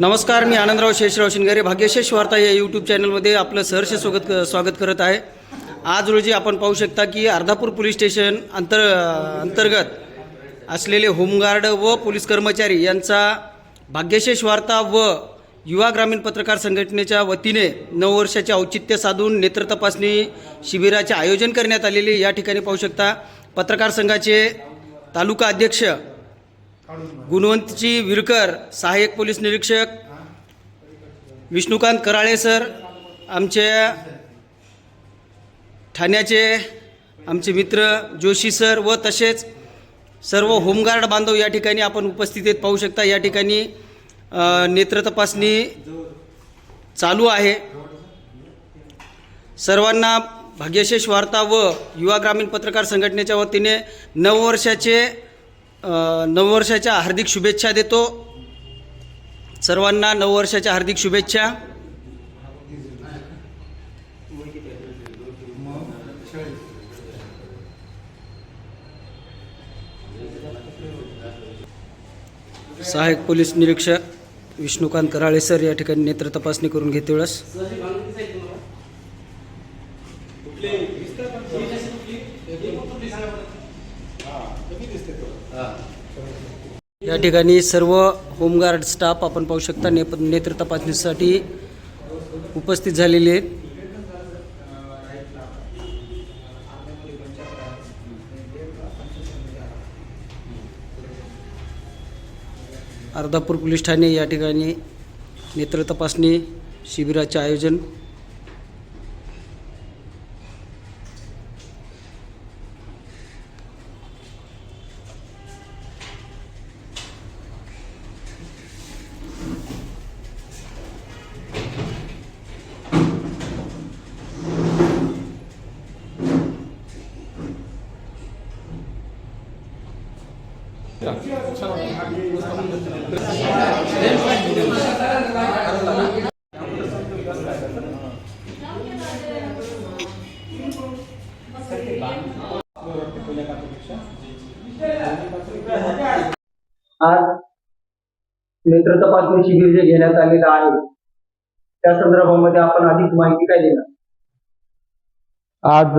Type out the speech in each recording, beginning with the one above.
नमस्कार मी आनंदराव शेषराव शिंगारे. भाग्यशेष वार्ता या यूट्यूब चॅनलमध्ये आपलं सहर्ष स्वागत स्वागत करत आहे. आज रोजी आपण पाहू शकता की अर्धापूर पोलीस स्टेशन अंतर अंतर्गत असलेले होमगार्ड व पोलीस कर्मचारी यांचा भाग्यशेष वार्ता व युवा ग्रामीण पत्रकार संघटनेच्या वतीने नऊ वर्षाचे औचित्य साधून नेत्र तपासणी शिबिराचे आयोजन करण्यात आलेले या ठिकाणी पाहू शकता. पत्रकार संघाचे तालुका अध्यक्ष गुणवंतजी विरकर सहाय्यक पोलीस निरीक्षक विष्णुकांत कराळे सर आमच्या ठाण्याचे आमचे मित्र जोशी सर व तसेच सर्व होमगार्ड बांधव या ठिकाणी आपण उपस्थित आहेत. पाहू शकता या ठिकाणी नेत्र तपासणी चालू आहे. सर्वांना भाग्यशेष वार्ता व युवा ग्रामीण पत्रकार संघटनेच्या वतीने नववर्षाचे वर्षाचे नववर्षाच्या हार्दिक शुभेच्छा देतो. सर्वांना नववर्षाच्या हार्दिक शुभेच्छा. सहाय्यक पोलीस निरीक्षक विष्णुकांत कराळे सर या ठिकाणी नेत्र तपासणी करून घेते वेळेस. या ठिकाणी सर्व होमगार्ड स्टाफ आपण पाहू शकता नेप नेत्र तपासणीसाठी उपस्थित झालेले आहेत. अर्धापूर पोलीस ठाणे या ठिकाणी नेत्र तपासणी शिबिराचे आयोजन आज नेत्र तपासणी शिबिर जे घेण्यात त्या संदर्भामध्ये आपण अधिक माहिती काय देणार? आज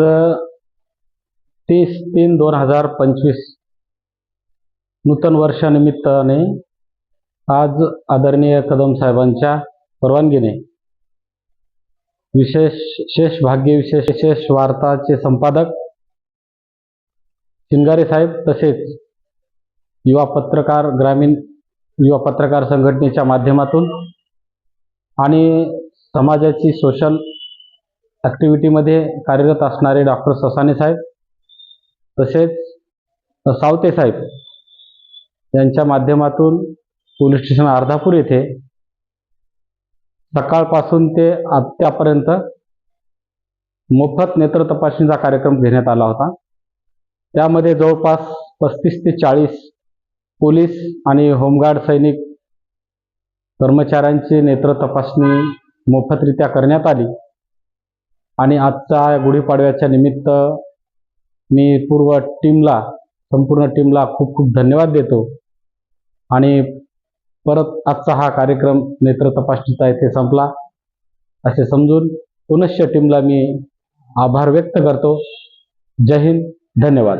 तीस तीन दोन हज़ार पंचवीस नूतन वर्षानिमित्ताने आज आदरणीय कदम साहेबांच्या परवानगीने विशेष शेष भाग्य विशेष विशेष वार्ताचे संपादक शिंगारे साहेब तसेच युवा पत्रकार ग्रामीण युवा पत्रकार संघटनेच्या माध्यमातून आणि समाजाची सोशल ॲक्टिव्हिटीमध्ये कार्यरत असणारे डॉक्टर ससाने साहेब तसेच सावते साहेब यांच्या माध्यमातून पोलीस स्टेशन अर्धापूर येथे सकाळपासून ते आत्यापर्यंत मोफत नेत्र तपासणीचा कार्यक्रम घेण्यात आला होता. त्यामध्ये जवळपास पस्तीस ते चाळीस पोलीस आणि होमगार्ड सैनिक कर्मचाऱ्यांची नेत्र तपासणी मोफतरित्या करण्यात आली. आणि आजच्या गुढीपाडव्याच्या निमित्त मी पूर्व टीमला संपूर्ण टीमला खूप खूप धन्यवाद देतो. आणि परत आजचा हा कार्यक्रम नेत्र तपासणीचा येथे संपला. असे समजून पुनश्च टीमला मी आभार व्यक्त करतो. जय हिंद. धन्यवाद.